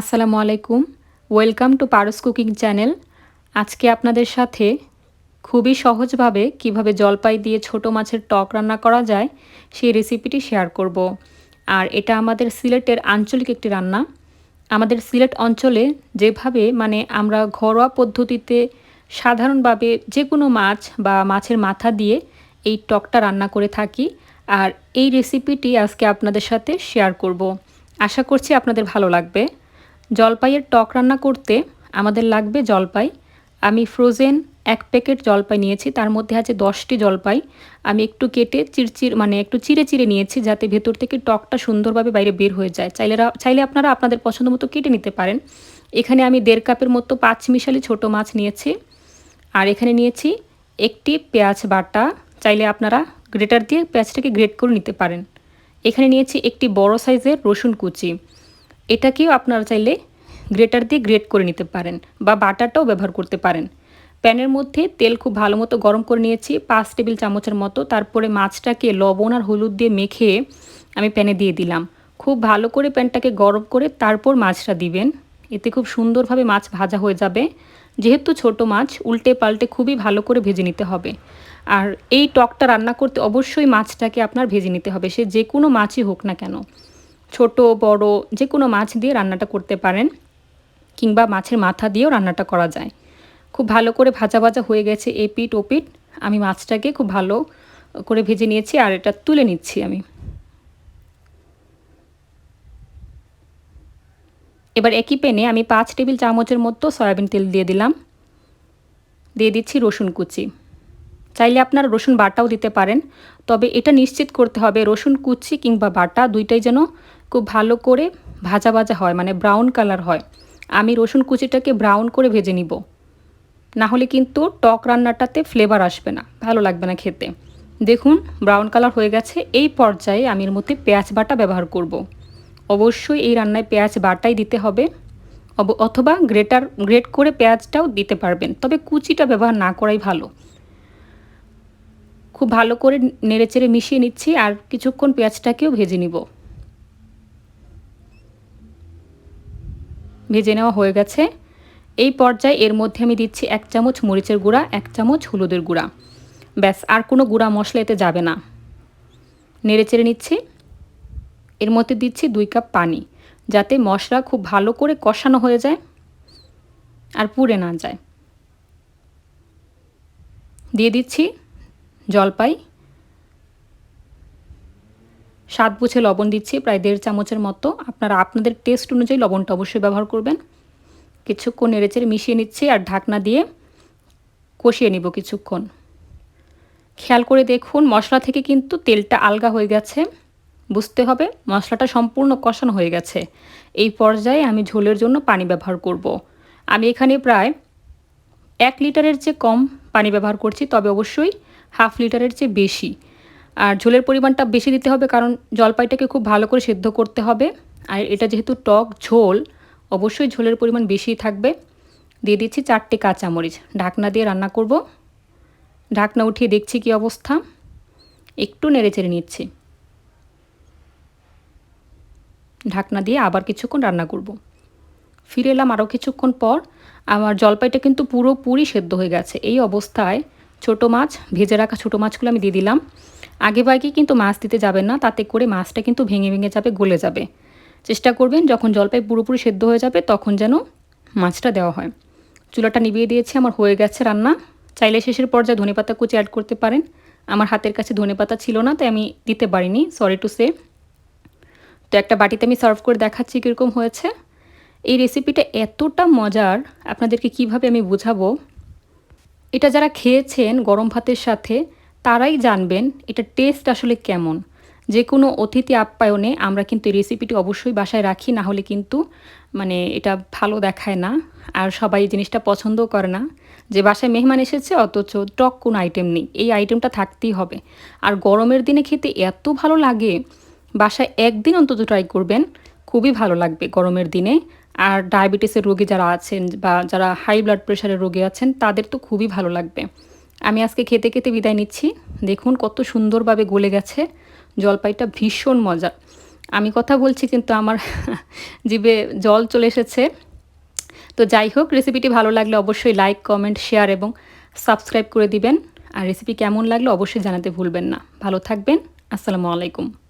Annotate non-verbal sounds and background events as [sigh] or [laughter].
আসসালামু আলাইকুম welcome to Paras cooking channel আজকে আপনাদের সাথে খুবই সহজভাবে কীভাবে জলপাই দিয়ে ছোট মাছের টক রান্না করা যায়, সেই রেসিপিটি শেয়ার করব। আর এটা আমাদের সিলেটের আঞ্চলিক একটি রান্না আমাদের সিলেট অঞ্চলে যেভাবে মানে আমরা ঘরোয়া পদ্ধতিতে সাধারণভাবে যে কোনো মাছ বা মাছের মাথা দিয়ে এই টকটা রান্না করে থাকি, আর এই রেসিপিটি আজকে আপনাদের সাথে শেয়ার করব। আশা করছি আপনাদের ভালো লাগবে জলপাইয়ের টক রান্না করতে আমাদের লাগবে জলপাই। আমি ফ্রোজেন এক প্যাকেট জলপাই নিয়েছি, তার মধ্যে আছে দশটি জলপাই। আমি একটু কেটে চিরচির মানে একটু চিরে চিরে নিয়েছি যাতে ভেতর থেকে টকটা সুন্দরভাবে বাইরে বের হয়ে যায়। চাইলে চাইলে আপনারা আপনাদের পছন্দ মতো কেটে নিতে পারেন। এখানে আমি দেড় কাপের মতো পাঁচ মিশালি ছোট মাছ নিয়েছি। আর এখানে নিয়েছি একটি পেঁয়াজ বাটা। চাইলে আপনারা গ্রেটার দিয়ে পেঁয়াজটাকে গ্রেট করে নিতে পারেন। এখানে নিয়েছি একটি বড় সাইজের রসুন কুচি। এটাকেও আপনারা চাইলে গ্রেটার দিয়ে গ্রেট করে নিতে পারেন বা বাটারটাও ব্যবহার করতে পারেন। প্যানের মধ্যে তেল খুব ভালো মতো গরম করে নিয়েছি, পাঁচ টেবিল চামচের মতো। তারপরে মাছটাকে লবণ আর হলুদ দিয়ে মেখে আমি প্যানে দিয়ে দিলাম। খুব ভালো করে প্যানটাকে গরম করে তারপর মাছটা দিবেন। এতে খুব সুন্দরভাবে মাছ ভাজা হয়ে যাবে। যেহেতু ছোট মাছ, উল্টে পাল্টে খুবই ভালো করে ভেজে নিতে হবে। আর এই টকটা রান্না করতে অবশ্যই মাছটাকে আপনার ভেজে নিতে হবে। সে যে কোনো মাছই হোক না কেন। ছোট, বড়, যে কোনো মাছ দিয়ে রান্নাটা করতে পারেন কিংবা মাছের মাথা দিয়েও রান্নাটা করা যায়। খুব ভালো করে ভাজা ভাজা হয়ে গেছে এপিট ওপিট আমি মাছটাকে খুব ভালো করে ভেজে নিয়েছি আর এটা তুলে নিচ্ছি আমি। এবার একই পেনে আমি পাঁচ টেবিল চামচের মতো সয়াবিন তেল দিয়ে দিলাম। দিয়ে দিচ্ছি রসুন কুচি। চাইলে আপনারা রসুন বাটাও দিতে পারেন, তবে এটা নিশ্চিত করতে হবে রসুন কুচি কিংবা বাটা দুইটাই যেন খুব ভালো করে ভাজা ভাজা হয় মানে ব্রাউন কালার হয়। আমি রসুন কুচিটাকে ব্রাউন করে ভেজে নিব। না হলে কিন্তু টক রান্নাটাতে ফ্লেভার আসবে না, ভালো লাগবে না খেতে। দেখুন, ব্রাউন কালার হয়ে গেছে, এই পর্যায়ে আমি এর মধ্যে পেঁয়াজ বাটা ব্যবহার করব। অবশ্যই এই রান্নায় পেঁয়াজ বাটাই দিতে হবে অথবা গ্রেটার, গ্রেট করে পেঁয়াজটাও দিতে পারবেন, তবে কুচিটা ব্যবহার না করাই ভালো। খুব ভালো করে নেড়েচেড়ে মিশিয়ে নিচ্ছি আর কিছুক্ষণ পেঁয়াজটাকেও ভেজে নিব। ভেজে নেওয়া হয়ে গেছে। এই পর্যায়ে এর মধ্যে আমি দিচ্ছি এক চামচ মরিচের গুঁড়া, এক চামচ হলুদের গুঁড়া। ব্যাস, আর কোনো গুঁড়া মশলা এতে যাবে না। নেড়ে চেড়ে নিচ্ছি। এর মধ্যে দিচ্ছি দুই কাপ পানি, যাতে মশলা খুব ভালো করে কষানো হয়ে যায় আর পুড়ে না যায়। দিয়ে দিচ্ছি জলপাই। স্বাদ বুঝে লবণ দিচ্ছি, প্রায় দেড় চামচের মতো। আপনারা, আপনাদের টেস্ট অনুযায়ী লবণটা অবশ্যই ব্যবহার করবেন। কিছুক্ষণ নেড়েচেড়ে মিশিয়ে নিচ্ছি আর ঢাকনা দিয়ে কষিয়ে নিব কিছুক্ষণ। খেয়াল করে দেখুন, মশলা থেকে কিন্তু তেলটা আলগা হয়ে গেছে। বুঝতে হবে, মশলাটা সম্পূর্ণ কষানো হয়ে গেছে। এই পর্যায়ে আমি ঝোলের জন্য পানি ব্যবহার করব। আমি এখানে প্রায় এক লিটারের চেয়ে কম পানি ব্যবহার করছি, তবে অবশ্যই হাফ লিটারের চেয়ে বেশি। আর ঝোলের পরিমাণটা বেশি দিতে হবে কারণ জলপাইটাকে খুব ভালো করে সেদ্ধ করতে হবে। আর এটা যেহেতু টক ঝোল, অবশ্যই ঝোলের পরিমাণ বেশি থাকবে। দিয়ে দিচ্ছি চারটে কাঁচামরিচ। ঢাকনা দিয়ে রান্না করব। ঢাকনা উঠিয়ে দেখছি কি অবস্থা। একটু নেড়ে চেড়ে নিচ্ছি। ঢাকনা দিয়ে আবার কিছুক্ষণ রান্না করব। ফিরে এলাম আরও কিছুক্ষণ পর। আমার জলপাইটা কিন্তু পুরোপুরি সেদ্ধ হয়ে গেছে। এই অবস্থায় ছোট মাছ, ভেজে রাখা ছোটো মাছগুলো আমি দিয়ে দিলাম। আগে বাগে কিন্তু মাছ দিতে যাবেন না, তাতে করে মাছটা কিন্তু ভেঙে ভেঙে যাবে, গলে যাবে। চেষ্টা করবেন, যখন জলপাই পুরোপুরি সেদ্ধ হয়ে যাবে, তখন যেন মাছটা দেওয়া হয়। চুলাটা নিভিয়ে দিয়েছি, আমার হয়ে গেছে রান্না। চাইলে শেষের পর্যায়ে ধনেপাতা কুচি অ্যাড করতে পারেন। আমার হাতের কাছে ধনেপাতা ছিল না, তাই আমি দিতে পারিনি সরি টু সে তো একটা বাটিতে আমি সার্ভ করে দেখাচ্ছি কীরকম হয়েছে। এই রেসিপিটা এতটা মজার, আপনাদেরকে কীভাবে আমি বুঝাবো এটা যারা খেয়েছেন গরম ভাতের সাথে, তারাই জানবেন এটা টেস্ট আসলে কেমন। যে কোনো অতিথি আপ্যায়নে আমরা কিন্তু এই রেসিপিটি অবশ্যই বাসায় রাখি, না হলে কিন্তু মানে এটা ভালো দেখায় না। আর সবাই জিনিসটা পছন্দও করে না। যে বাসায় মেহমান এসেছে, অথচ টক কোনো আইটেম নেই। এই আইটেমটা থাকতেই হবে। আর গরমের দিনে খেতে এত ভালো লাগে, বাসায় একদিন অন্তত ট্রাই করবেন। খুবই ভালো লাগবে গরমের দিনে। আর ডায়াবেটিসের রোগী যারা আছেন বা যারা হাই ব্লাড প্রেশারের রোগী আছেন, তাদের তো খুবই ভালো লাগবে। আমি আজকে খেতে খেতে বিদায় নিচ্ছি। দেখুন কত সুন্দরভাবে গলে গেছে। জলপাইটা ভীষণ মজার। আমি কথা বলছি কিন্তু আমার [laughs] জিবে জল চলে এসেছে। তো যাই হোক রেসিপিটি ভালো লাগলে অবশ্যই লাইক কমেন্ট শেয়ার এবং সাবস্ক্রাইব করে দিবেন। আর রেসিপি কেমন লাগল অবশ্যই জানাতে ভুলবেন না। ভালো থাকবেন। আসসালামু আলাইকুম।